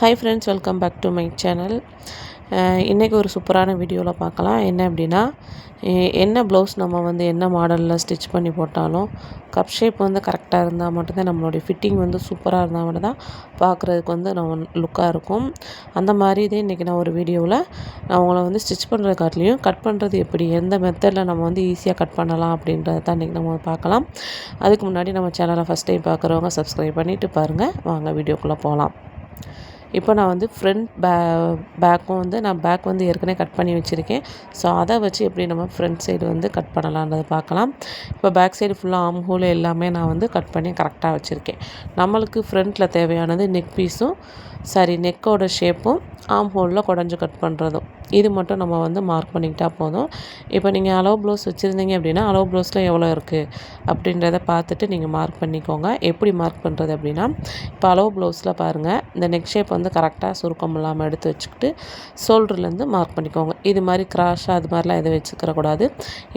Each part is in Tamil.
Hi friends welcome back to my channel இன்றைக்கி ஒரு சூப்பரான வீடியோவில் பார்க்கலாம். என்ன அப்படின்னா என்ன ப்ளவுஸ் நம்ம வந்து என்ன மாடலில் ஸ்டிச் பண்ணி போட்டாலும் கப் ஷேப் வந்து கரெக்டாக இருந்தால் மட்டும்தான் நம்மளுடைய ஃபிட்டிங் வந்து சூப்பராக இருந்தால் மட்டும்தான் பார்க்குறதுக்கு வந்து நம்ம லுக்காக இருக்கும். அந்த மாதிரி இதே இன்றைக்கி நான் ஒரு வீடியோவில் நான் உங்களை வந்து ஸ்டிச் பண்ணுறது காட்டிலையும் கட் பண்ணுறது எப்படி எந்த மெத்தடில் நம்ம வந்து ஈஸியாக கட் பண்ணலாம் அப்படின்றத தான் இன்றைக்கி நம்ம பார்க்கலாம். அதுக்கு முன்னாடி நம்ம சேனலை ஃபஸ்ட் டைம் பார்க்குறவங்க சப்ஸ்கிரைப் பண்ணிவிட்டு பாருங்கள் வாங்க வீடியோக்குள்ளே போகலாம் இப்போ நான் வந்து ஃப்ரண்ட் பே பேக்கும் வந்து நான் பேக் வந்து ஏற்கனவே கட் பண்ணி வச்சுருக்கேன். ஸோ அதை வச்சு எப்படி நம்ம ஃப்ரண்ட் சைடு வந்து கட் பண்ணலான்றதை பார்க்கலாம். இப்போ பேக் சைடு ஃபுல்லாக ஆம் ஹோல் எல்லாமே நான் வந்து கட் பண்ணி கரெக்டாக வச்சுருக்கேன். நம்மளுக்கு ஃப்ரண்ட்டில் தேவையானது நெக் பீஸும் சாரி நெக்கோட ஷேப்பும் ஆம் ஹோலில் குடஞ்சி கட் பண்ணுறதும் இது மட்டும் நம்ம வந்து மார்க் பண்ணிக்கிட்டா போதும். இப்போ நீங்கள் அளவு ப்ளவுஸ் வச்சுருந்தீங்க அப்படின்னா அளவு ப்ளவுஸில் எவ்வளோ இருக்குது அப்படின்றத பார்த்துட்டு நீங்கள் மார்க் பண்ணிக்கோங்க. எப்படி மார்க் பண்ணுறது அப்படின்னா இப்போ அளவு ப்ளவுஸில் பாருங்கள் இந்த நெக் ஷேப் வந்து கரெக்டாக சுருக்கம் இல்லாமல் எடுத்து வச்சுக்கிட்டு ஷோல்டர்லேருந்து மார்க் பண்ணிக்கோங்க. இது மாதிரி கிராஷாக அது மாதிரிலாம் எதுவும் வச்சுக்கிறக்கூடாது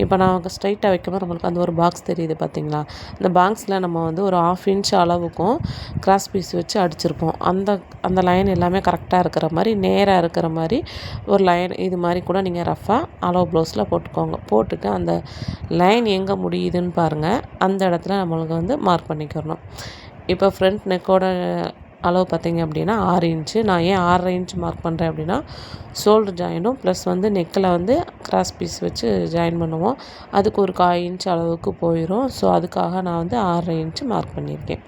இப்போ நான் ஸ்ட்ரைட்டாக வைக்கும்போது நம்மளுக்கு அந்த ஒரு பாக்ஸ் தெரியுது பார்த்தீங்களா? இந்த பாக்ஸில் நம்ம வந்து ஒரு ஆஃப் இன்ச் அளவுக்கும் கிராஸ் பீஸ் வச்சு அடிச்சிருப்போம். அந்த அந்த லைன் எல்லாமே கரெக்டாக இருக்கிற மாதிரி நேராக இருக்கிற மாதிரி ஒரு லைன் இது மாதிரி கூட நீங்கள் ரஃபாக அளவு ப்ளவுஸில் போட்டுக்கோங்க. போட்டுட்டு அந்த லைன் எங்கே முடியுதுன்னு பாருங்கள் அந்த இடத்துல நம்மளுக்கு வந்து மார்க் பண்ணிக்கிறணும். இப்போ ஃப்ரண்ட் நெக்கோட அளவு பார்த்தீங்க அப்படின்னா ஆறு இன்ச்சு நான் ஏன் ஆறரை இன்ச் மார்க் பண்ணுறேன் அப்படின்னா ஷோல்டர் ஜாயினும் ப்ளஸ் வந்து நெக்கில் வந்து கிராஸ் பீஸ் வச்சு ஜாயின் பண்ணுவோம். அதுக்கு ஒரு கால் இன்ச் அளவுக்கு போயிடும் ஸோ அதுக்காக நான் வந்து ஆறரை இன்ச்சு மார்க் பண்ணியிருக்கேன்.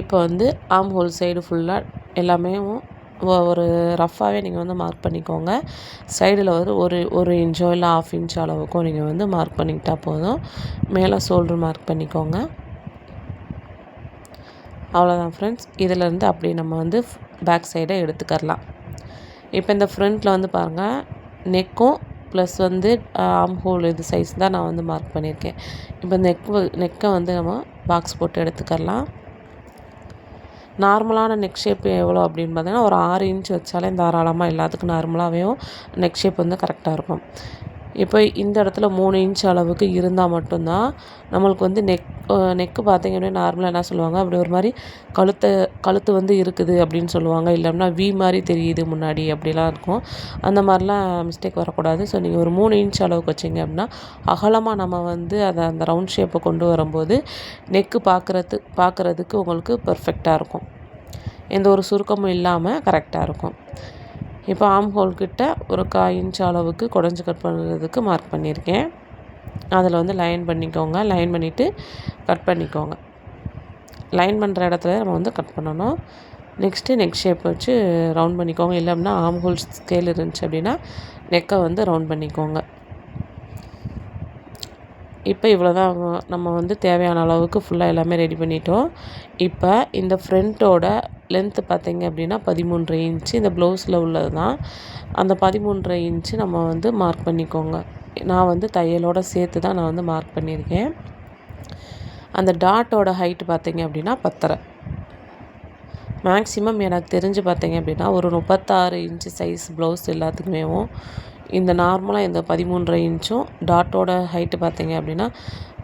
இப்போ வந்து ஆம் ஹோல் சைடு ஃபுல்லாக எல்லாமே ஒரு ரஃப்பாகவே நீங்கள் வந்து மார்க் பண்ணிக்கோங்க. சைடில் வந்து ஒரு ஒரு இன்ச்சோ இல்லை ஆஃப் இன்ச் அளவுக்கும் நீங்கள் வந்து மார்க் பண்ணிக்கிட்டால் போதும். மேலே ஷோல்டர் மார்க் பண்ணிக்கோங்க. அவ்வளோதான் ஃப்ரெண்ட்ஸ் இதிலேருந்து அப்படி நம்ம வந்து பேக் சைடை எடுத்துக்கரலாம் இப்போ இந்த ஃப்ரண்ட்டில் வந்து பாருங்கள் நெக்கும் ப்ளஸ் வந்து ஆம் ஹோல் இது சைஸ் தான் நான் வந்து மார்க் பண்ணியிருக்கேன். இப்போ நெக் நெக்கை வந்து நம்ம பாக்ஸ் போட்டு எடுத்துக்கரலாம் நார்மலான நெக் ஷேப் எவ்வளோ அப்படின்னு பார்த்தீங்கன்னா ஒரு ஆறு இன்ச் வச்சாலே தாராளமாக எல்லாத்துக்கும் நார்மலாகவே நெக் ஷேப் வந்து கரெக்டாக இருக்கும். இப்போ இந்த இடத்துல மூணு இன்ச் அளவுக்கு இருந்தால் மட்டும்தான் நம்மளுக்கு வந்து நெக் நெக்கு பார்த்திங்க அப்படின்னா நார்மலாக என்ன சொல்லுவாங்க? அப்படி ஒரு மாதிரி கழுத்தை கழுத்து வந்து இருக்குது அப்படின்னு சொல்லுவாங்க. இல்லைன்னா வி மாதிரி தெரியுது முன்னாடி அப்படிலாம் இருக்கும். அந்த மாதிரிலாம் மிஸ்டேக் வரக்கூடாது. ஸோ நீங்கள் ஒரு மூணு இன்ச் அளவுக்கு வச்சிங்க அப்படின்னா அகலமாக நம்ம வந்து அதை அந்த ரவுண்ட் ஷேப்பை கொண்டு வரும்போது நெக்கு பார்க்குறது பார்க்குறதுக்கு உங்களுக்கு பர்ஃபெக்டாக இருக்கும். எந்த ஒரு சுருக்கமும் இல்லாமல் கரெக்டாக இருக்கும். இப்போ ஆம் ஹோல் கிட்ட ஒரு கா இன்ச் அளவுக்கு குடஞ்சி கட் பண்ணுறதுக்கு மார்க் பண்ணியிருக்கேன். அதில் வந்து லைன் பண்ணிக்கோங்க. லைன் பண்ணிவிட்டு கட் பண்ணிக்கோங்க. லைன் பண்ணுற இடத்துல நம்ம வந்து கட் பண்ணணும். நெக்ஸ்ட்டு நெக் ஷேப் வச்சு ரவுண்ட் பண்ணிக்கோங்க. இல்லை அப்படின்னா ஆம் ஹோல் ஸ்கேல் இருந்துச்சு அப்படின்னா நெக்கை வந்து ரவுண்ட் பண்ணிக்கோங்க. இப்போ இவ்வளோ தான் நம்ம வந்து தேவையான அளவுக்கு ஃபுல்லாக எல்லாமே ரெடி பண்ணிட்டோம். இப்போ இந்த ஃப்ரண்ட்டோட லென்த்து பார்த்தீங்க அப்படின்னா பதிமூன்றரை இன்ச்சு இந்த ப்ளவுஸில் உள்ளது தான் அந்த பதிமூன்றரை இன்ச்சு நம்ம வந்து மார்க் பண்ணிக்கோங்க. நான் வந்து தையலோட சேர்த்து தான் நான் வந்து மார்க் பண்ணியிருக்கேன். அந்த டாட்டோட ஹைட்டு பார்த்தீங்க அப்படின்னா பத்தரை. மேக்ஸிமம் எனக்கு தெரிஞ்சு பார்த்தீங்க அப்படின்னா ஒரு முப்பத்தாறு இன்ச்சு சைஸ் ப்ளவுஸ் எல்லாத்துக்குமேவும் இந்த நார்மலாக இந்த பதிமூன்றரை இன்ச்சும் டாட்டோட ஹைட்டு பார்த்தீங்க அப்படின்னா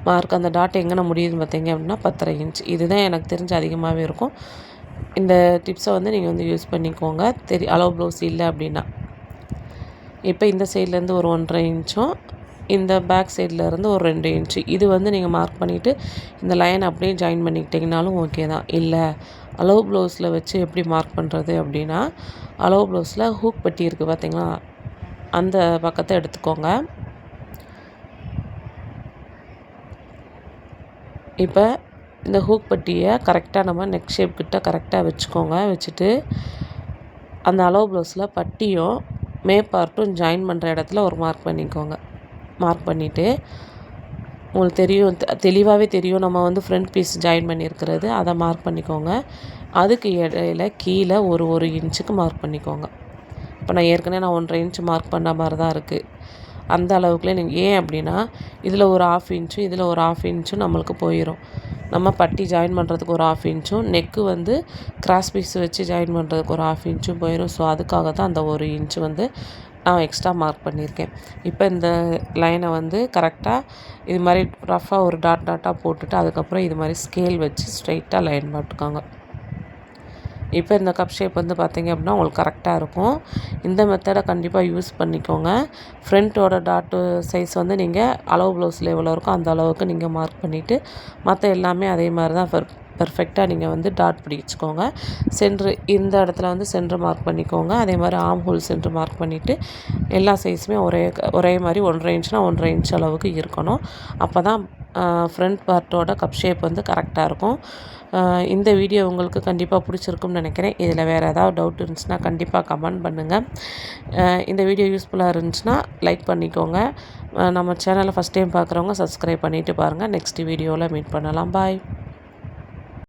மார்க் அந்த டாட் எங்கே முடியுதுன்னு பார்த்தீங்க அப்படின்னா பத்தரை இன்ச் இதுதான் எனக்கு தெரிஞ்சு அதிகமாகவே இருக்கும். இந்த டிப்ஸை வந்து நீங்கள் வந்து யூஸ் பண்ணிக்கோங்க. தெரி அளவு ப்ளவுஸ் இல்லை அப்படின்னா. இப்போ இந்த சைட்லேருந்து ஒரு ஒன்றரை இன்ச்சும் இந்த பேக் சைடில் இருந்து ஒரு ரெண்டு இன்ச்சு இது வந்து நீங்கள் மார்க் பண்ணிவிட்டு இந்த லைன் அப்படியே ஜாயின் பண்ணிக்கிட்டிங்கனாலும் ஓகே தான். இல்லை அளவு ப்ளவுஸில் வச்சு எப்படி மார்க் பண்ணுறது அப்படின்னா அளவு ப்ளவுஸில் ஹூக் பட்டி இருக்குது பார்த்தீங்களா? அந்த பக்கத்தை எடுத்துக்கோங்க. இப்போ இந்த ஹூக் பட்டியை கரெக்டாக நம்ம நெக் ஷேப் கிட்ட கரெக்டாக வச்சுக்கோங்க. வச்சுட்டு அந்த அளவு ப்ளவுஸில் பட்டியும் மேப்பார்ட்டும் ஜாயின் பண்ணுற இடத்துல ஒரு மார்க் பண்ணிக்கோங்க. மார்க் பண்ணிவிட்டு உங்களுக்கு தெரியும் தெ- தெளிவாகவே தெரியும் நம்ம வந்து ஃப்ரண்ட் பீஸ் ஜாயின் பண்ணியிருக்கிறது அதை மார்க் பண்ணிக்கோங்க. அதுக்கு இடையில கீழே ஒரு ஒரு இன்ச்சுக்கு மார்க் பண்ணிக்கோங்க. இப்போ நான் ஏற்கனவே நான் ஒன்றரை இன்ச் மார்க் பண்ண மாதிரி தான் இருக்குது அந்த அளவுக்குள்ளே நீங்கள் ஏன் அப்படின்னா இதில் ஒரு ஆஃப் இன்ச்சும் இதில் ஒரு ஆஃப் இன்ச்சும் நம்மளுக்கு போயிடும் நம்ம பட்டி ஜாயின் பண்ணுறதுக்கு ஒரு ஆஃப் இன்ச்சும் நெக்கு வந்து கிராஸ் பீஸ் வச்சு ஜாயின் பண்ணுறதுக்கு ஒரு ஆஃப் இன்ச்சும் போயிடும் ஸோ அதுக்காக தான் அந்த ஒரு இன்ச்சு வந்து நான் எக்ஸ்ட்ரா மார்க் பண்ணியிருக்கேன். இப்போ இந்த லைனை வந்து கரெக்டாக இது மாதிரி ரஃபாக ஒரு டாட் டாட்டாக போட்டுட்டு அதுக்கப்புறம் இது மாதிரி ஸ்கேல் வச்சு ஸ்ட்ரைட்டாக லைன் போட்டுக்கோங்க. இப்போ இந்த கப் ஷேப் வந்து பார்த்திங்க அப்படின்னா உங்களுக்கு கரெக்டாக இருக்கும். இந்த மெத்தடை கண்டிப்பாக யூஸ் பண்ணிக்கோங்க. ஃப்ரண்ட்டோட டாட்டு சைஸ் வந்து நீங்கள் அளவு ப்ளவுஸில் எவ்வளோ இருக்கோ அந்த அளவுக்கு நீங்கள் மார்க் பண்ணிவிட்டு மற்ற எல்லாமே அதே மாதிரி தான் பெர் பெர்ஃபெக்டாக நீங்கள் வந்து டாட் பிடிச்சிக்கோங்க சென்ட்ரு இந்த இடத்துல வந்து சென்ட்ரு மார்க் பண்ணிக்கோங்க. அதே மாதிரி ஆம் ஹோல் சென்ட்ரு மார்க் பண்ணிவிட்டு எல்லா சைஸுமே ஒரே ஒரே மாதிரி ஒன்றரை இன்ச்னால் ஒன்றரை இன்ச் அளவுக்கு இருக்கணும். அப்போ தான் ஃப்ரண்ட் பார்ட்டோட கப் ஷேப் வந்து கரெக்டாக இருக்கும். இந்த வீடியோ உங்களுக்கு கண்டிப்பாக பிடிச்சிருக்கும்னு நினைக்கிறேன். இதில் வேறு ஏதாவது டவுட் இருந்துச்சுன்னா கண்டிப்பாக கமெண்ட் பண்ணுங்கள் இந்த வீடியோ யூஸ்ஃபுல்லாக இருந்துச்சுன்னா லைக் பண்ணிக்கோங்க. நம்ம சேனலை ஃபஸ்ட் டைம் பார்க்குறவங்க சப்ஸ்கிரைப் பண்ணிவிட்டு பாருங்கள் நெக்ஸ்ட் வீடியோவில் மீட் பண்ணலாம். பாய்